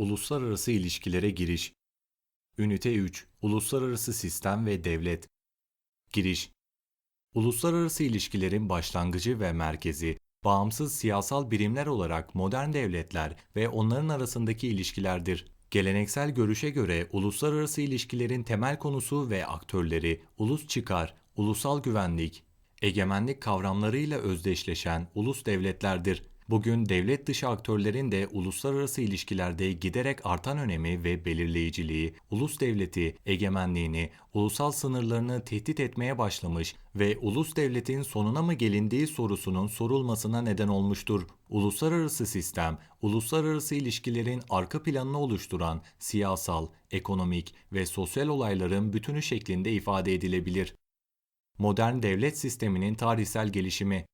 Uluslararası ilişkilere giriş. Ünite 3. Uluslararası sistem ve devlet. Giriş. Uluslararası ilişkilerin başlangıcı ve merkezi, bağımsız siyasal birimler olarak modern devletler ve onların arasındaki ilişkilerdir. Geleneksel görüşe göre uluslararası ilişkilerin temel konusu ve aktörleri ulus çıkar, ulusal güvenlik, egemenlik kavramlarıyla özdeşleşen ulus devletlerdir. Bugün devlet dışı aktörlerin de uluslararası ilişkilerde giderek artan önemi ve belirleyiciliği, ulus devleti egemenliğini, ulusal sınırlarını tehdit etmeye başlamış ve ulus devletin sonuna mı gelindiği sorusunun sorulmasına neden olmuştur. Uluslararası sistem, uluslararası ilişkilerin arka planını oluşturan siyasal, ekonomik ve sosyal olayların bütünü şeklinde ifade edilebilir. Modern devlet sisteminin tarihsel gelişimi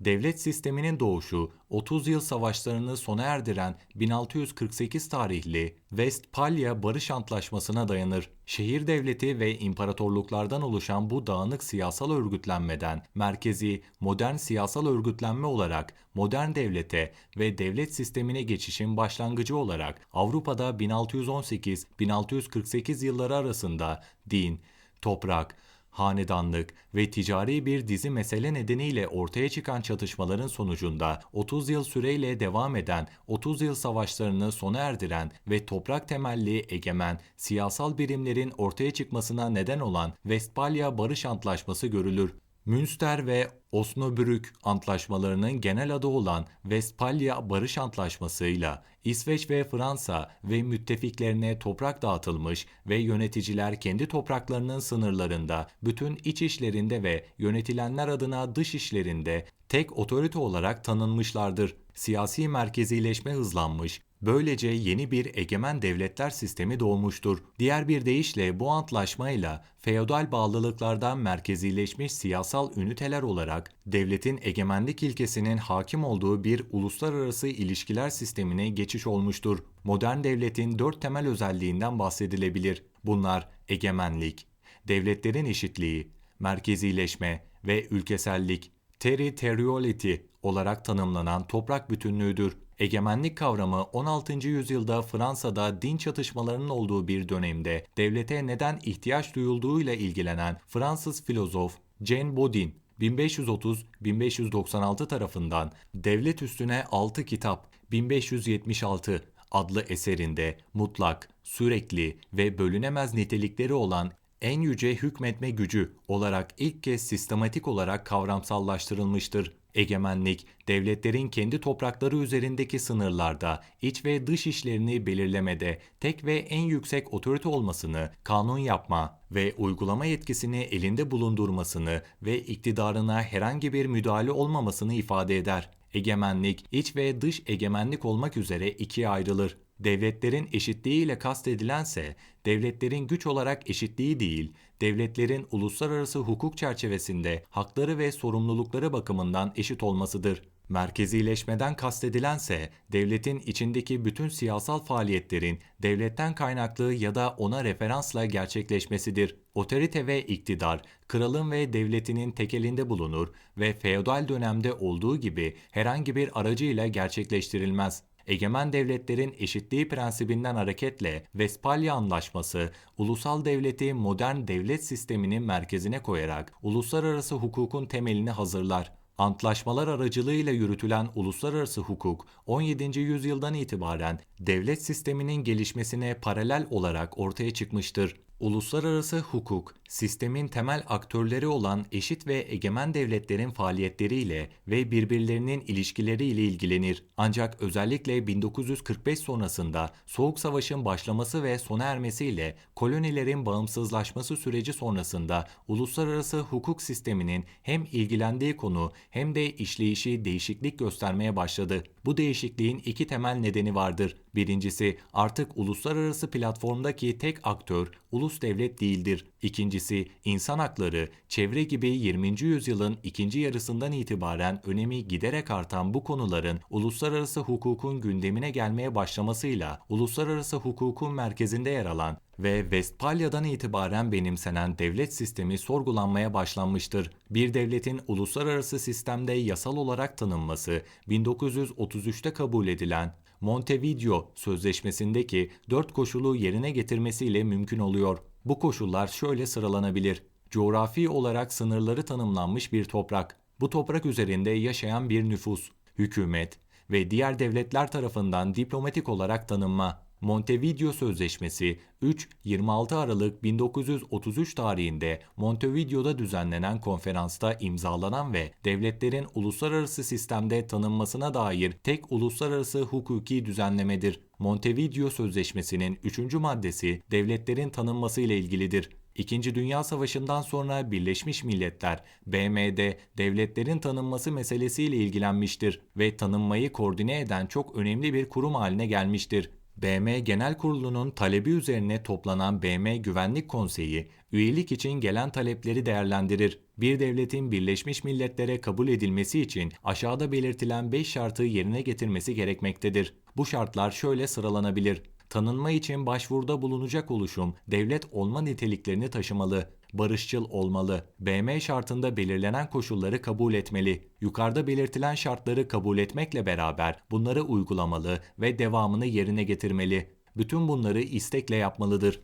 Devlet sisteminin doğuşu 30 yıl savaşlarını sona erdiren 1648 tarihli Westphalia Barış Antlaşması'na dayanır. Şehir devleti ve imparatorluklardan oluşan bu dağınık siyasal örgütlenmeden merkezi modern siyasal örgütlenme olarak modern devlete ve devlet sistemine geçişin başlangıcı olarak Avrupa'da 1618-1648 yılları arasında din, toprak, hanedanlık ve ticari bir dizi mesele nedeniyle ortaya çıkan çatışmaların sonucunda 30 yıl süreyle devam eden 30 yıl savaşlarını sona erdiren ve toprak temelli egemen siyasal birimlerin ortaya çıkmasına neden olan Westphalia Barış Antlaşması görülür. Münster ve Osnabrück antlaşmalarının genel adı olan Westphalia Barış Antlaşması'yla İsveç ve Fransa ve müttefiklerine toprak dağıtılmış ve yöneticiler kendi topraklarının sınırlarında, bütün iç işlerinde ve yönetilenler adına dış işlerinde tek otorite olarak tanınmışlardır. Siyasi merkezileşme hızlanmış, Böylece yeni bir egemen devletler sistemi doğmuştur. Diğer bir deyişle bu antlaşmayla feodal bağlılıklardan merkezileşmiş siyasal üniteler olarak devletin egemenlik ilkesinin hakim olduğu bir uluslararası ilişkiler sistemine geçiş olmuştur. Modern devletin dört temel özelliğinden bahsedilebilir. Bunlar egemenlik, devletlerin eşitliği, merkezileşme ve ülkesellik, territoriality olarak tanımlanan toprak bütünlüğüdür. Egemenlik kavramı 16. yüzyılda Fransa'da din çatışmalarının olduğu bir dönemde devlete neden ihtiyaç duyulduğuyla ilgilenen Fransız filozof Jean Bodin 1530-1596 tarafından Devlet Üstüne 6 Kitap 1576 adlı eserinde mutlak, sürekli ve bölünemez nitelikleri olan en yüce hükmetme gücü olarak ilk kez sistematik olarak kavramsallaştırılmıştır. Egemenlik, devletlerin kendi toprakları üzerindeki sınırlarda, iç ve dış işlerini belirlemede tek ve en yüksek otorite olmasını, kanun yapma ve uygulama yetkisini elinde bulundurmasını ve iktidarına herhangi bir müdahale olmamasını ifade eder. Egemenlik, iç ve dış egemenlik olmak üzere ikiye ayrılır. Devletlerin eşitliği ile kastedilense, devletlerin güç olarak eşitliği değil, devletlerin uluslararası hukuk çerçevesinde hakları ve sorumlulukları bakımından eşit olmasıdır. Merkezileşmeden kastedilense devletin içindeki bütün siyasal faaliyetlerin devletten kaynaklı ya da ona referansla gerçekleşmesidir. Otorite ve iktidar kralın ve devletinin tekelinde bulunur ve feodal dönemde olduğu gibi herhangi bir aracıyla gerçekleştirilmez. Egemen devletlerin eşitliği prensibinden hareketle Vespalya Anlaşması, ulusal devleti modern devlet sisteminin merkezine koyarak uluslararası hukukun temelini hazırlar. Antlaşmalar aracılığıyla yürütülen uluslararası hukuk 17. yüzyıldan itibaren devlet sisteminin gelişmesine paralel olarak ortaya çıkmıştır. Uluslararası hukuk, sistemin temel aktörleri olan eşit ve egemen devletlerin faaliyetleriyle ve birbirlerinin ilişkileriyle ilgilenir. Ancak özellikle 1945 sonrasında Soğuk Savaş'ın başlaması ve sona ermesiyle kolonilerin bağımsızlaşması süreci sonrasında uluslararası hukuk sisteminin hem ilgilendiği konu hem de işleyişi değişiklik göstermeye başladı. Bu değişikliğin iki temel nedeni vardır. Birincisi artık uluslararası platformdaki tek aktör ulus devlet değildir. İkincisi insan hakları, çevre gibi 20. yüzyılın ikinci yarısından itibaren önemi giderek artan bu konuların uluslararası hukukun gündemine gelmeye başlamasıyla uluslararası hukukun merkezinde yer alan ve Westphalya'dan itibaren benimsenen devlet sistemi sorgulanmaya başlanmıştır. Bir devletin uluslararası sistemde yasal olarak tanınması 1933'te kabul edilen Montevideo Sözleşmesi'ndeki dört koşulu yerine getirmesiyle mümkün oluyor. Bu koşullar şöyle sıralanabilir. Coğrafi olarak sınırları tanımlanmış bir toprak. Bu toprak üzerinde yaşayan bir nüfus, hükümet ve diğer devletler tarafından diplomatik olarak tanınma. Montevideo Sözleşmesi 3-26 Aralık 1933 tarihinde Montevideo'da düzenlenen konferansta imzalanan ve devletlerin uluslararası sistemde tanınmasına dair tek uluslararası hukuki düzenlemedir. Montevideo Sözleşmesi'nin 3. maddesi devletlerin tanınması ile ilgilidir. İkinci Dünya Savaşı'ndan sonra Birleşmiş Milletler, BM'de devletlerin tanınması meselesiyle ilgilenmiştir ve tanınmayı koordine eden çok önemli bir kurum haline gelmiştir. BM Genel Kurulu'nun talebi üzerine toplanan BM Güvenlik Konseyi, üyelik için gelen talepleri değerlendirir. Bir devletin Birleşmiş Milletler'e kabul edilmesi için aşağıda belirtilen 5 şartı yerine getirmesi gerekmektedir. Bu şartlar şöyle sıralanabilir. Tanınma için başvuruda bulunacak oluşum devlet olma niteliklerini taşımalı barışçıl olmalı. BM şartında belirlenen koşulları kabul etmeli. Yukarıda belirtilen şartları kabul etmekle beraber bunları uygulamalı ve devamını yerine getirmeli. Bütün bunları istekle yapmalıdır.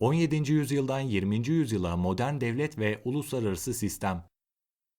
17. yüzyıldan 20. yüzyıla modern devlet ve uluslararası sistem.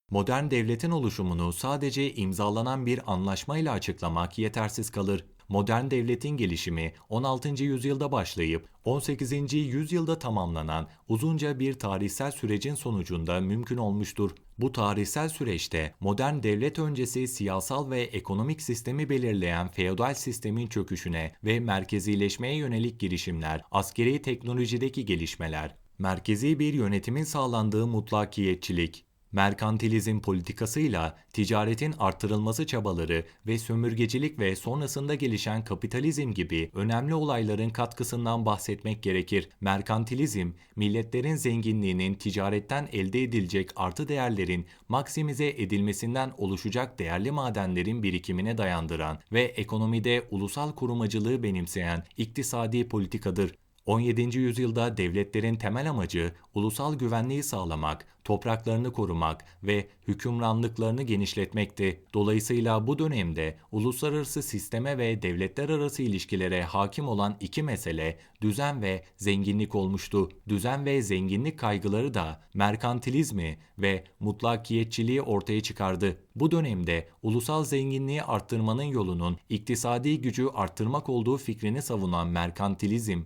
Modern devletin oluşumunu sadece imzalanan bir anlaşmayla açıklamak yetersiz kalır modern devletin gelişimi 16. yüzyılda başlayıp 18. yüzyılda tamamlanan uzunca bir tarihsel sürecin sonucunda mümkün olmuştur. Bu tarihsel süreçte modern devlet öncesi siyasal ve ekonomik sistemi belirleyen feodal sistemin çöküşüne ve merkezileşmeye yönelik girişimler, askeri teknolojideki gelişmeler, merkezi bir yönetimin sağlandığı mutlakiyetçilik, merkantilizm politikasıyla ticaretin artırılması çabaları ve sömürgecilik ve sonrasında gelişen kapitalizm gibi önemli olayların katkısından bahsetmek gerekir. Merkantilizm, milletlerin zenginliğinin ticaretten elde edilecek artı değerlerin maksimize edilmesinden oluşacak değerli madenlerin birikimine dayandıran ve ekonomide ulusal korumacılığı benimseyen iktisadi politikadır. 17. yüzyılda devletlerin temel amacı ulusal güvenliği sağlamak, topraklarını korumak ve hükümranlıklarını genişletmekti. Dolayısıyla bu dönemde uluslararası sisteme ve devletler arası ilişkilere hakim olan iki mesele düzen ve zenginlik olmuştu. Düzen ve zenginlik kaygıları da merkantilizmi ve mutlakiyetçiliği ortaya çıkardı. Bu dönemde ulusal zenginliği arttırmanın yolunun iktisadi gücü arttırmak olduğu fikrini savunan merkantilizm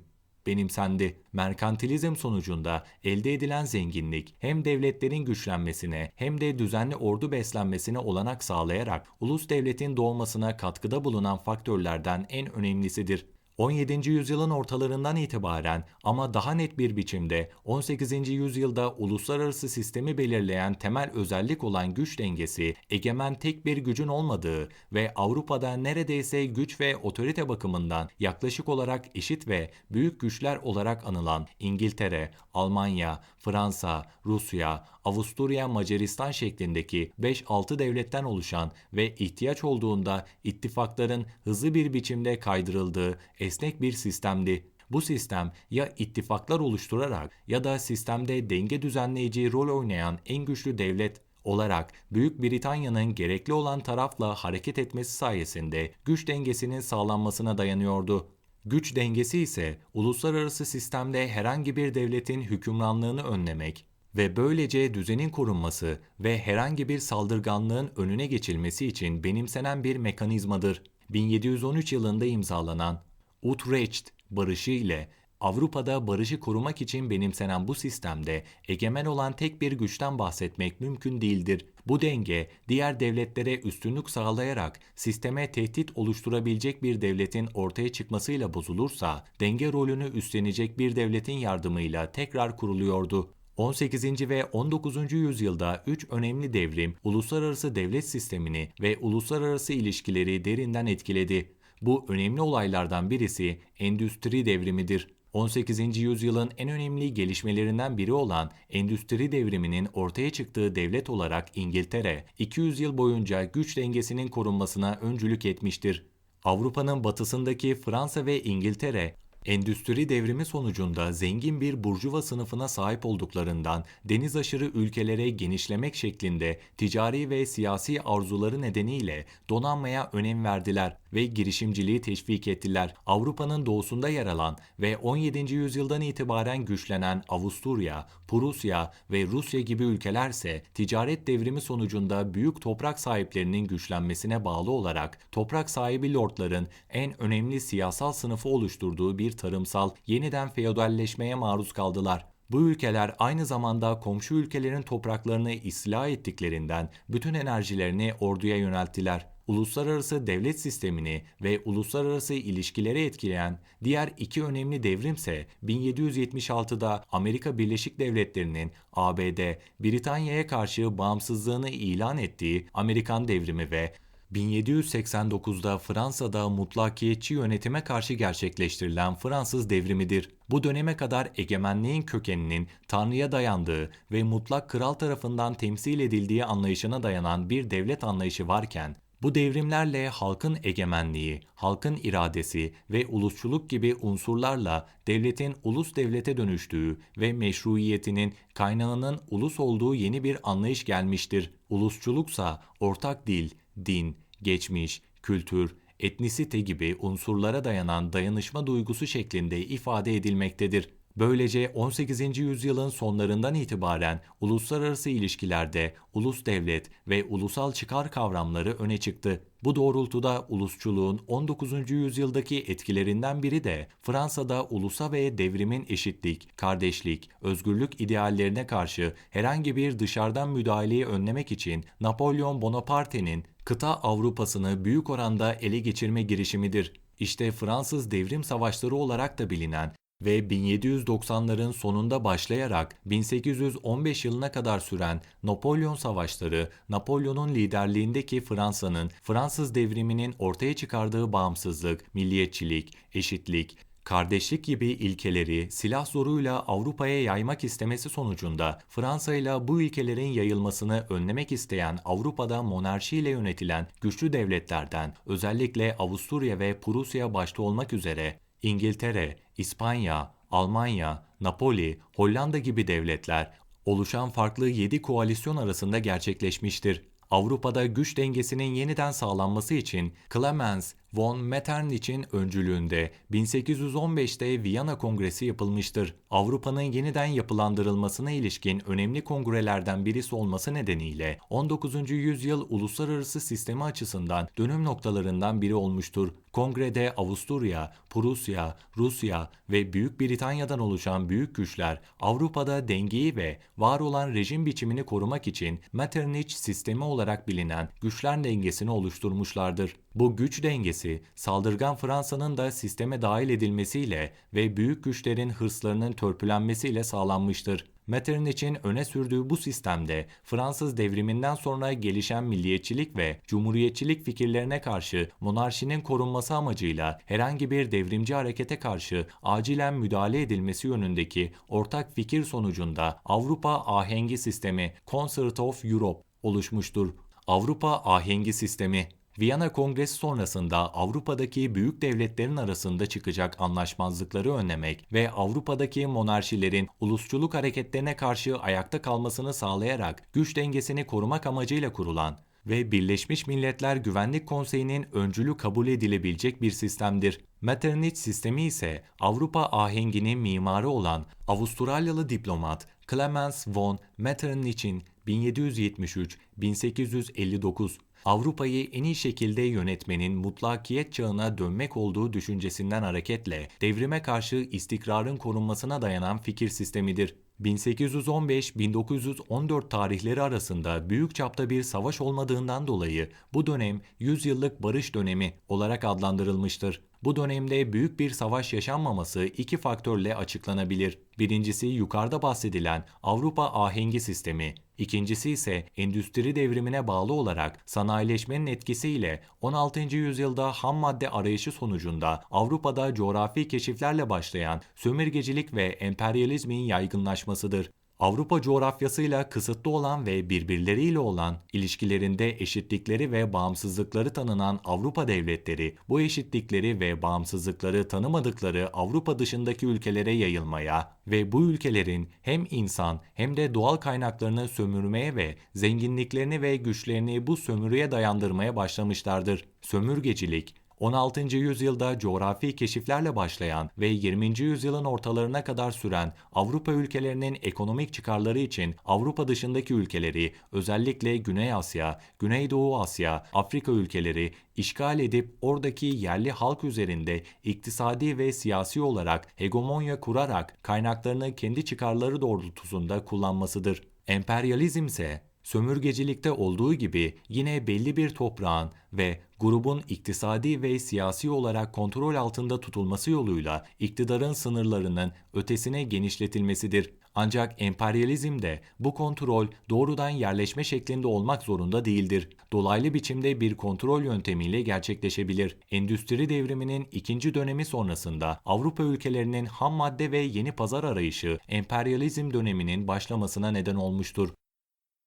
benimsendi. Merkantilizm sonucunda elde edilen zenginlik hem devletlerin güçlenmesine hem de düzenli ordu beslenmesine olanak sağlayarak ulus devletin doğmasına katkıda bulunan faktörlerden en önemlisidir. 17. yüzyılın ortalarından itibaren ama daha net bir biçimde 18. yüzyılda uluslararası sistemi belirleyen temel özellik olan güç dengesi, egemen tek bir gücün olmadığı ve Avrupa'da neredeyse güç ve otorite bakımından yaklaşık olarak eşit ve büyük güçler olarak anılan İngiltere, Almanya, Fransa, Rusya, Avusturya, Macaristan şeklindeki 5-6 devletten oluşan ve ihtiyaç olduğunda ittifakların hızlı bir biçimde kaydırıldığı esnek bir sistemdi. Bu sistem ya ittifaklar oluşturarak ya da sistemde denge düzenleyici rol oynayan en güçlü devlet olarak Büyük Britanya'nın gerekli olan tarafla hareket etmesi sayesinde güç dengesinin sağlanmasına dayanıyordu. Güç dengesi ise uluslararası sistemde herhangi bir devletin hükümranlığını önlemek ve böylece düzenin korunması ve herhangi bir saldırganlığın önüne geçilmesi için benimsenen bir mekanizmadır. 1713 yılında imzalanan Utrecht barışı ile Avrupa'da barışı korumak için benimsenen bu sistemde egemen olan tek bir güçten bahsetmek mümkün değildir. Bu denge diğer devletlere üstünlük sağlayarak sisteme tehdit oluşturabilecek bir devletin ortaya çıkmasıyla bozulursa denge rolünü üstlenecek bir devletin yardımıyla tekrar kuruluyordu. 18. ve 19. yüzyılda üç önemli devrim uluslararası devlet sistemini ve uluslararası ilişkileri derinden etkiledi. Bu önemli olaylardan birisi endüstri devrimidir. 18. yüzyılın en önemli gelişmelerinden biri olan endüstri devriminin ortaya çıktığı devlet olarak İngiltere, 200 yıl boyunca güç dengesinin korunmasına öncülük etmiştir. Avrupa'nın batısındaki Fransa ve İngiltere, Endüstri devrimi sonucunda zengin bir burjuva sınıfına sahip olduklarından deniz aşırı ülkelere genişlemek şeklinde ticari ve siyasi arzuları nedeniyle donanmaya önem verdiler ve girişimciliği teşvik ettiler. Avrupa'nın doğusunda yer alan ve 17. yüzyıldan itibaren güçlenen Avusturya, Prusya ve Rusya gibi ülkelerse ticaret devrimi sonucunda büyük toprak sahiplerinin güçlenmesine bağlı olarak toprak sahibi lordların en önemli siyasal sınıfı oluşturduğu bir tarımsal yeniden feodalleşmeye maruz kaldılar. Bu ülkeler aynı zamanda komşu ülkelerin topraklarını istila ettiklerinden bütün enerjilerini orduya yönelttiler. Uluslararası devlet sistemini ve uluslararası ilişkileri etkileyen diğer iki önemli devrimse 1776'da Amerika Birleşik Devletleri'nin ABD, Britanya'ya karşı bağımsızlığını ilan ettiği Amerikan devrimi ve 1789'da Fransa'da mutlakiyetçi yönetime karşı gerçekleştirilen Fransız devrimidir. Bu döneme kadar egemenliğin kökeninin Tanrı'ya dayandığı ve mutlak kral tarafından temsil edildiği anlayışına dayanan bir devlet anlayışı varken, bu devrimlerle halkın egemenliği, halkın iradesi ve ulusçuluk gibi unsurlarla devletin ulus devlete dönüştüğü ve meşruiyetinin kaynağının ulus olduğu yeni bir anlayış gelmiştir. Ulusçuluksa ortak dil, din, geçmiş, kültür, etnisite gibi unsurlara dayanan dayanışma duygusu şeklinde ifade edilmektedir. Böylece 18. yüzyılın sonlarından itibaren uluslararası ilişkilerde ulus devlet ve ulusal çıkar kavramları öne çıktı. Bu doğrultuda ulusçuluğun 19. yüzyıldaki etkilerinden biri de Fransa'da ulusa ve devrimin eşitlik, kardeşlik, özgürlük ideallerine karşı herhangi bir dışarıdan müdahaleyi önlemek için Napolyon Bonaparte'nin kıta Avrupa'sını büyük oranda ele geçirme girişimidir. İşte Fransız devrim savaşları olarak da bilinen ve 1790'ların sonunda başlayarak 1815 yılına kadar süren Napolyon Savaşları, Napolyon'un liderliğindeki Fransa'nın Fransız devriminin ortaya çıkardığı bağımsızlık, milliyetçilik, eşitlik, kardeşlik gibi ilkeleri silah zoruyla Avrupa'ya yaymak istemesi sonucunda Fransa ile bu ilkelerin yayılmasını önlemek isteyen Avrupa'da monarşiyle yönetilen güçlü devletlerden özellikle Avusturya ve Prusya başta olmak üzere İngiltere, İspanya, Almanya, Napoli, Hollanda gibi devletler oluşan farklı 7 koalisyon arasında gerçekleşmiştir. Avrupa'da güç dengesinin yeniden sağlanması için Clemens von Metternich'in öncülüğünde 1815'te Viyana Kongresi yapılmıştır. Avrupa'nın yeniden yapılandırılmasına ilişkin önemli kongrelerden birisi olması nedeniyle 19. yüzyıl uluslararası sistemi açısından dönüm noktalarından biri olmuştur. Kongrede Avusturya, Prusya, Rusya ve Büyük Britanya'dan oluşan büyük güçler Avrupa'da dengeyi ve var olan rejim biçimini korumak için Metternich sistemi olarak bilinen güçler dengesini oluşturmuşlardır. Bu güç dengesi saldırgan Fransa'nın da sisteme dahil edilmesiyle ve büyük güçlerin hırslarının törpülenmesiyle sağlanmıştır. Metternich'in öne sürdüğü bu sistemde Fransız devriminden sonra gelişen milliyetçilik ve cumhuriyetçilik fikirlerine karşı monarşinin korunması amacıyla herhangi bir devrimci harekete karşı acilen müdahale edilmesi yönündeki ortak fikir sonucunda Avrupa ahengi sistemi Concert of Europe oluşmuştur. Avrupa ahengi sistemi Viyana Kongresi sonrasında Avrupa'daki büyük devletlerin arasında çıkacak anlaşmazlıkları önlemek ve Avrupa'daki monarşilerin ulusçuluk hareketlerine karşı ayakta kalmasını sağlayarak güç dengesini korumak amacıyla kurulan ve Birleşmiş Milletler Güvenlik Konseyi'nin öncülü kabul edilebilecek bir sistemdir. Metternich sistemi ise Avrupa ahenginin mimarı olan Avustralyalı diplomat Clemens von Metternich'in 1773-1859 Avrupa'yı en iyi şekilde yönetmenin mutlakiyet çağına dönmek olduğu düşüncesinden hareketle devrime karşı istikrarın korunmasına dayanan fikir sistemidir. 1815-1914 tarihleri arasında büyük çapta bir savaş olmadığından dolayı bu dönem 100 yıllık barış dönemi olarak adlandırılmıştır. Bu dönemde büyük bir savaş yaşanmaması iki faktörle açıklanabilir. Birincisi yukarıda bahsedilen Avrupa ahengi sistemi, İkincisi ise endüstri devrimine bağlı olarak sanayileşmenin etkisiyle 16. yüzyılda ham madde arayışı sonucunda Avrupa'da coğrafi keşiflerle başlayan sömürgecilik ve emperyalizmin yaygınlaşmasıdır. Avrupa coğrafyasıyla kısıtlı olan ve birbirleriyle olan ilişkilerinde eşitlikleri ve bağımsızlıkları tanınan Avrupa devletleri bu eşitlikleri ve bağımsızlıkları tanımadıkları Avrupa dışındaki ülkelere yayılmaya ve bu ülkelerin hem insan hem de doğal kaynaklarını sömürmeye ve zenginliklerini ve güçlerini bu sömürüye dayandırmaya başlamışlardır. Sömürgecilik 16. yüzyılda coğrafi keşiflerle başlayan ve 20. yüzyılın ortalarına kadar süren Avrupa ülkelerinin ekonomik çıkarları için Avrupa dışındaki ülkeleri, özellikle Güney Asya, Güneydoğu Asya, Afrika ülkeleri işgal edip oradaki yerli halk üzerinde iktisadi ve siyasi olarak hegemonya kurarak kaynaklarını kendi çıkarları doğrultusunda kullanmasıdır. Emperyalizm ise sömürgecilikte olduğu gibi yine belli bir toprağın ve grubun iktisadi ve siyasi olarak kontrol altında tutulması yoluyla iktidarın sınırlarının ötesine genişletilmesidir. Ancak emperyalizmde bu kontrol doğrudan yerleşme şeklinde olmak zorunda değildir. Dolaylı biçimde bir kontrol yöntemiyle gerçekleşebilir. Endüstri devriminin ikinci dönemi sonrasında Avrupa ülkelerinin ham madde ve yeni pazar arayışı emperyalizm döneminin başlamasına neden olmuştur.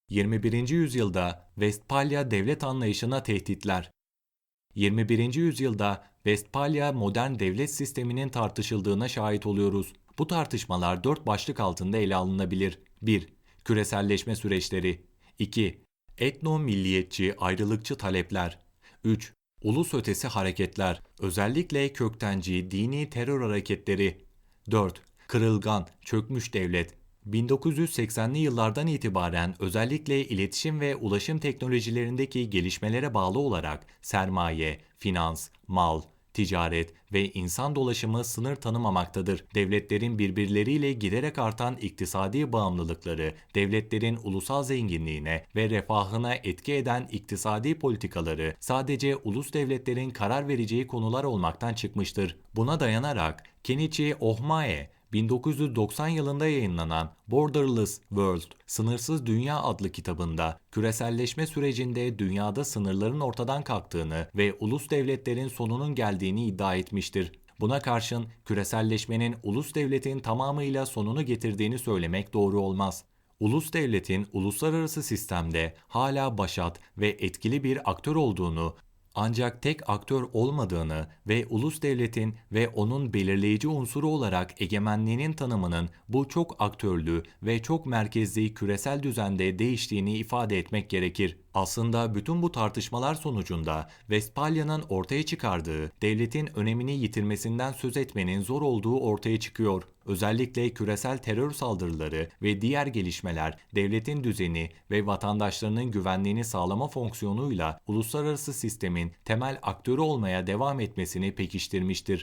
21. yüzyılda Westpalya devlet anlayışına tehditler. 21. yüzyılda Westpalya modern devlet sisteminin tartışıldığına şahit oluyoruz. Bu tartışmalar dört başlık altında ele alınabilir. 1. Küreselleşme süreçleri 2. Etno-milliyetçi ayrılıkçı talepler 3. Ulus ötesi hareketler, özellikle köktenci dini terör hareketleri 4. Kırılgan, çökmüş devlet 1980'li yıllardan itibaren özellikle iletişim ve ulaşım teknolojilerindeki gelişmelere bağlı olarak sermaye, finans, mal, ticaret ve insan dolaşımı sınır tanımamaktadır. Devletlerin birbirleriyle giderek artan iktisadi bağımlılıkları, devletlerin ulusal zenginliğine ve refahına etki eden iktisadi politikaları sadece ulus devletlerin karar vereceği konular olmaktan çıkmıştır. Buna dayanarak Kenichi Ohmae 1990 yılında yayınlanan Borderless World, Sınırsız Dünya adlı kitabında küreselleşme sürecinde dünyada sınırların ortadan kalktığını ve ulus devletlerin sonunun geldiğini iddia etmiştir. Buna karşın küreselleşmenin ulus devletin tamamıyla sonunu getirdiğini söylemek doğru olmaz. Ulus devletin uluslararası sistemde hala başat ve etkili bir aktör olduğunu ancak tek aktör olmadığını ve ulus devletin ve onun belirleyici unsuru olarak egemenliğinin tanımının bu çok aktörlü ve çok merkezli küresel düzende değiştiğini ifade etmek gerekir. Aslında bütün bu tartışmalar sonucunda Westphalya'nın ortaya çıkardığı devletin önemini yitirmesinden söz etmenin zor olduğu ortaya çıkıyor. Özellikle küresel terör saldırıları ve diğer gelişmeler devletin düzeni ve vatandaşlarının güvenliğini sağlama fonksiyonuyla uluslararası sistemin temel aktörü olmaya devam etmesini pekiştirmiştir.